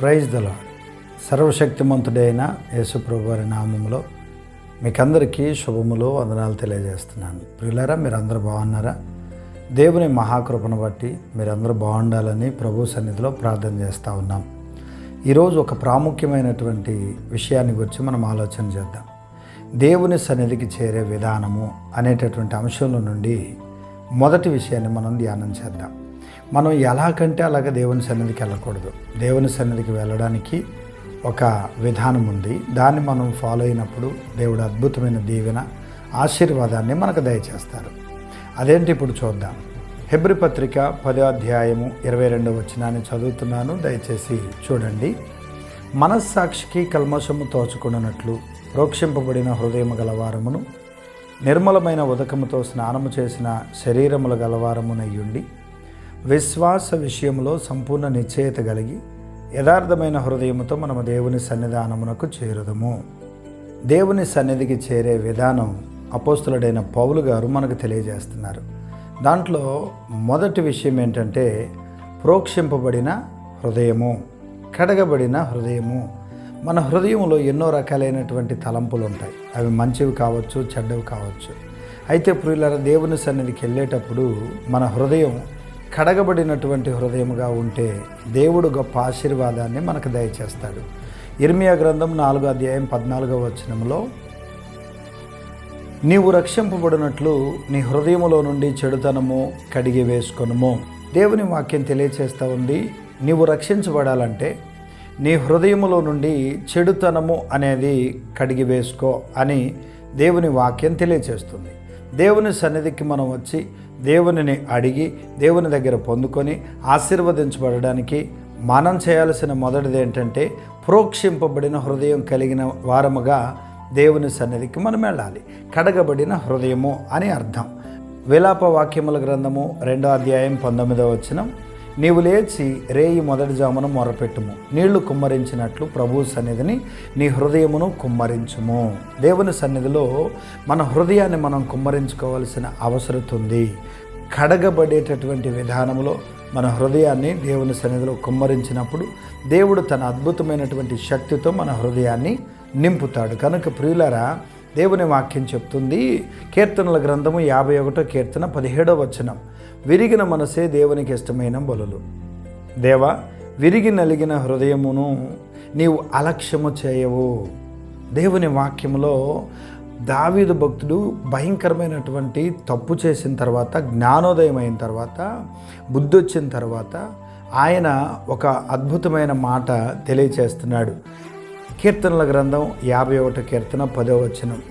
Praise దలా సర్వశక్తిమంతుడైన యేసుప్రభు వారి నామంలో మీకందరికీ శుభములు వందనాలు తెలియజేస్తున్నాను. ప్రియులారా మీరందరూ బాగున్నారా? దేవుని మహాకృపను బట్టి మీరందరూ బాగుండాలని ప్రభు సన్నిధిలో ప్రార్థన చేస్తూ ఉన్నాం. ఈరోజు ఒక ప్రాముఖ్యమైనటువంటి విషయాన్ని గురించి మనం ఆలోచన చేద్దాం. దేవుని సన్నిధికి చేరే విధానము అనేటటువంటి అంశంలో నుండి మొదటి విషయాన్ని మనం ధ్యానం చేద్దాం. మనం ఎలా కంటే అలాగ దేవుని సన్నిధికి వెళ్ళకూడదు. దేవుని సన్నిధికి వెళ్ళడానికి ఒక విధానం ఉంది. దాన్ని మనం ఫాలో అయినప్పుడు దేవుడు అద్భుతమైన దీవెన ఆశీర్వాదాన్ని మనకు దయచేస్తారు. అదేంటి ఇప్పుడు చూద్దాం. హెబ్రి పత్రిక పదో అధ్యాయము ఇరవై రెండో వచ్చినాన్ని చదువుతున్నాను. దయచేసి చూడండి. మనస్సాక్షికి కల్మషము తోచుకున్నట్లు ప్రోక్షింపబడిన హృదయము గలవారమును నిర్మలమైన ఉదకముతో స్నానము చేసిన శరీరముల గలవారమునయ్యుండి విశ్వాస విషయంలో సంపూర్ణ నిశ్చయత కలిగి యథార్థమైన హృదయముతో మనము దేవుని సన్నిధానమునకు చేరుదము. దేవుని సన్నిధికి చేరే విధానం అపోస్తులుడైన పౌలు గారు మనకు తెలియజేస్తున్నారు. దాంట్లో మొదటి విషయం ఏంటంటే ప్రోక్షింపబడిన హృదయము కడగబడిన హృదయము. మన హృదయంలో ఎన్నో రకాలైనటువంటి తలంపులు ఉంటాయి అవి మంచివి కావచ్చు చెడ్డవి కావచ్చు. అయితే ప్రియుల దేవుని సన్నిధికి వెళ్ళేటప్పుడు మన హృదయం కడగబడినటువంటి హృదయముగా ఉంటే దేవుడు గొప్ప ఆశీర్వాదాన్ని మనకు దయచేస్తాడు. ఇర్మియా గ్రంథం నాలుగో అధ్యాయం పద్నాలుగో వచనంలో నీవు రక్షింపబడినట్లు నీ హృదయములో నుండి చెడుతనము కడిగి వేసుకొనుము. దేవుని వాక్యం తెలియచేస్తూ ఉంది నీవు రక్షించబడాలంటే నీ హృదయములో నుండి చెడుతనము అనేది కడిగి వేసుకో అని దేవుని వాక్యం తెలియచేస్తుంది. దేవుని సన్నిధికి మనం వచ్చి దేవునిని అడిగి దేవుని దగ్గర పొందుకొని ఆశీర్వదించబడడానికి మనం చేయాల్సిన మొదటిది ఏంటంటే ప్రోక్షింపబడిన హృదయం కలిగిన వారముగా దేవుని సన్నిధికి మనం వెళ్ళాలి. కడగబడిన హృదయము అని అర్థం. విలాప వాక్యముల గ్రంథము రెండో అధ్యాయం పంతొమ్మిదో వచనం. నీవు లేచి రేయి మొదటి జామున మొరపెట్టుము. నీళ్ళు కుమ్మరించినట్లు ప్రభు సన్నిధిని నీ హృదయమును కుమ్మరించుము. దేవుని సన్నిధిలో మన హృదయాన్ని మనం కుమ్మరించుకోవాల్సిన అవసరం ఉంది. కడగబడేటటువంటి విధానంలో మన హృదయాన్ని దేవుని సన్నిధిలో కుమ్మరించినప్పుడు దేవుడు తన అద్భుతమైనటువంటి శక్తితో మన హృదయాన్ని నింపుతాడు. కనుక ప్రియులరా దేవుని వాక్యం చెప్తుంది. కీర్తనల గ్రంథము యాభై ఒకటో కీర్తన పదిహేడో వచనం. విరిగిన మనసే దేవునికి ఇష్టమైన బలులు. దేవా విరిగి నలిగిన హృదయమును నీవు అలక్ష్యము చేయవు. దేవుని వాక్యములో దావీదు భక్తుడు భయంకరమైనటువంటి తప్పు చేసిన తర్వాత జ్ఞానోదయం అయిన తర్వాత బుద్ధి వచ్చిన తర్వాత ఆయన ఒక అద్భుతమైన మాట తెలియచేస్తున్నాడు. కీర్తనల గ్రంథం యాభై ఒకటి కీర్తన పదో వచనం.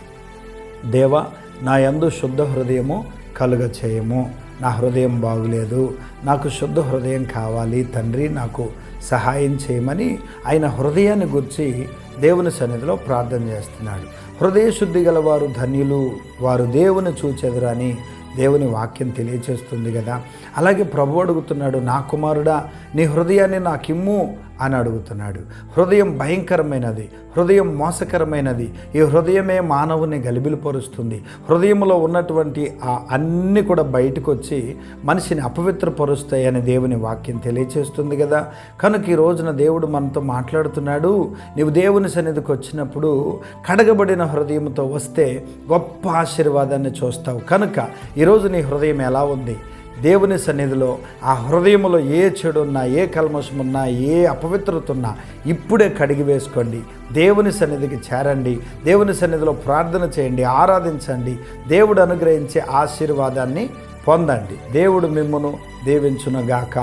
దేవ నా యందు శుద్ధ హృదయము కలుగ చేయము నా హృదయం బాగులేదు. నాకు శుద్ధ హృదయం కావాలి. తండ్రి నాకు సహాయం చేయమని ఆయన హృదయాన్ని గురించి దేవుని సన్నిధిలో ప్రార్థన చేస్తున్నాడు. హృదయ శుద్ధి గల వారు ధన్యులు వారు దేవుని చూచెదరని దేవుని వాక్యం తెలియచేస్తుంది కదా. అలాగే ప్రభు అడుగుతున్నాడు నా కుమారుడా నీ హృదయాన్ని నాకిమ్ము అని అడుగుతున్నాడు. హృదయం భయంకరమైనది హృదయం మోసకరమైనది ఈ హృదయమే మానవుని గలిబిలిపరుస్తుంది. హృదయంలో ఉన్నటువంటి ఆ అన్ని కూడా బయటకు వచ్చి మనిషిని అపవిత్రపరుస్తాయని దేవుని వాక్యం తెలియచేస్తుంది కదా. కనుక ఈ రోజున దేవుడు మనతో మాట్లాడుతున్నాడు నీవు దేవుని సన్నిధికి వచ్చినప్పుడు కడగబడిన హృదయంతో వస్తే గొప్ప ఆశీర్వాదాన్ని చూస్తావు. కనుక ఈరోజు నీ హృదయం ఎలా ఉంది? దేవుని సన్నిధిలో ఆ హృదయంలో ఏ చెడు ఉన్నా ఏ కల్మషం ఉన్నా ఏ అపవిత్రత ఉన్నా ఇప్పుడే కడిగి వేసుకోండి. దేవుని సన్నిధికి చేరండి. దేవుని సన్నిధిలో ప్రార్థన చేయండి ఆరాధించండి. దేవుడు అనుగ్రహించే ఆశీర్వాదాన్ని పొందండి. దేవుడు మిమ్మను దీవించునుగాక.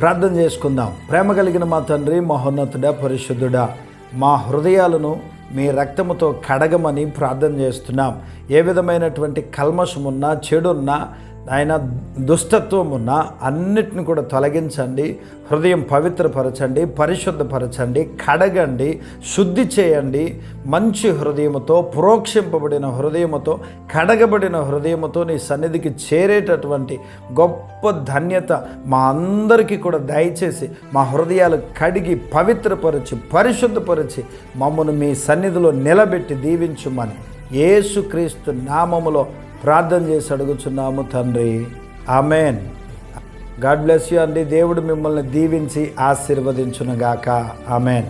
ప్రార్థన చేసుకుందాం. ప్రేమ కలిగిన మా తండ్రి మహోన్నతుడా పరిశుద్ధుడా మా హృదయాలను మీ రక్తముతో కడగమని ప్రార్థన చేస్తున్నాం. ఏ విధమైనటువంటి కల్మషమున్నా చెడున్నా ఆయన దుష్టత్వం ఉన్న అన్నిటిని కూడా తొలగించండి హృదయం పవిత్రపరచండి పరిశుద్ధపరచండి కడగండి శుద్ధి చేయండి. మంచి హృదయముతో ప్రోక్షింపబడిన హృదయముతో కడగబడిన హృదయముతో నీ సన్నిధికి చేరేటటువంటి గొప్ప ధన్యత మా అందరికీ కూడా దయచేసి మా హృదయాలు కడిగి పవిత్రపరిచి పరిశుద్ధపరిచి మమ్మను మీ సన్నిధిలో నిలబెట్టి దీవించుమని యేసుక్రీస్తు నామములో ప్రార్థన చేసి అడుగుచున్నాము తండ్రి. ఆమెన్. గాడ్ బ్లెస్ యూ అండి. దేవుడు మిమ్మల్ని దీవించి ఆశీర్వదించునుగాక. ఆమెన్.